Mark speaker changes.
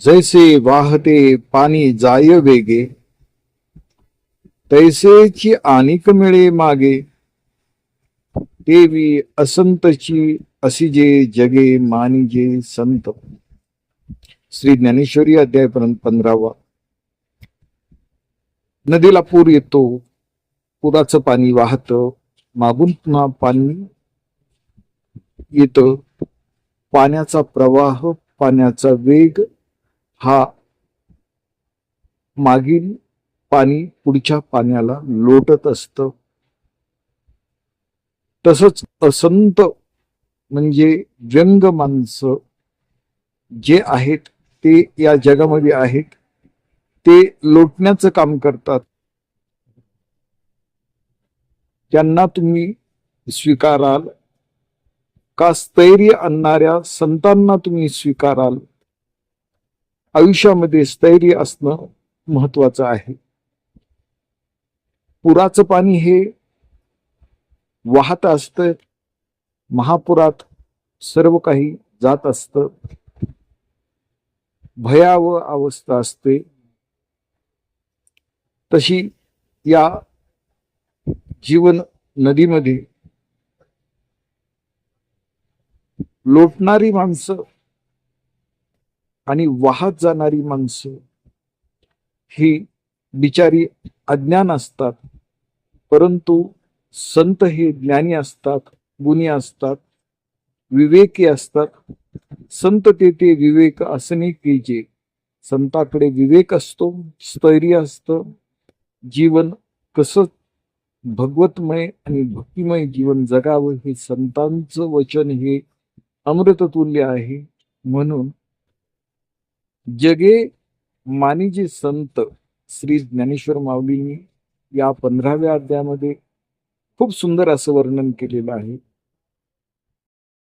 Speaker 1: जैसे वाहते पाणी जाय वेगे तैसेची आनिक मिळे मागे देवी असंतची असिजे जगे मानिजे संत। श्री ज्ञानेश्वरी अध्याय पंधरावा। नदीला पूर येतो पुराचं पाणी वाहत मागून पुन्हा पाणी येत पाण्याचा प्रवाह पाण्याचा वेग हा मागील पाणी पुढच्या पाण्याला लोटत असत. तसंच असंत म्हणजे व्यंग माणसं जे आहेत ते या जगामध्ये आहेत ते लोटण्याचं काम करतात. त्यांना तुम्ही स्वीकाराल का स्थैर्य आणणाऱ्या संतांना तुम्ही स्वीकाराल? आयुष्यामध्ये स्थैर्य असणं महत्वाचं आहे. पुराचं पाणी हे वाहत असत महापुरात सर्व काही जात असत. भयावह अवस्था असते. तशी या जीवन नदीमध्ये लोटणारी माणसं आणि वाहत जाणारी माणसं ही बिचारी अज्ञान असतात परंतु संत हे ज्ञानी असतात गुणी असतात विवेकी असतात. संत ते ते विवेक असणे की जे? संताकडे विवेक असतो स्थैर्य असतं. जीवन कसं भगवतमय आणि भक्तिमय जीवन जगावं हे संतांचं वचन हे अमृततुल्य आहे. म्हणून जगे मानिजे संत श्री ज्ञानेश्वर माऊलींनी या पंधराव्या अध्यायामध्ये खूप सुंदर असं वर्णन केलेलं आहे.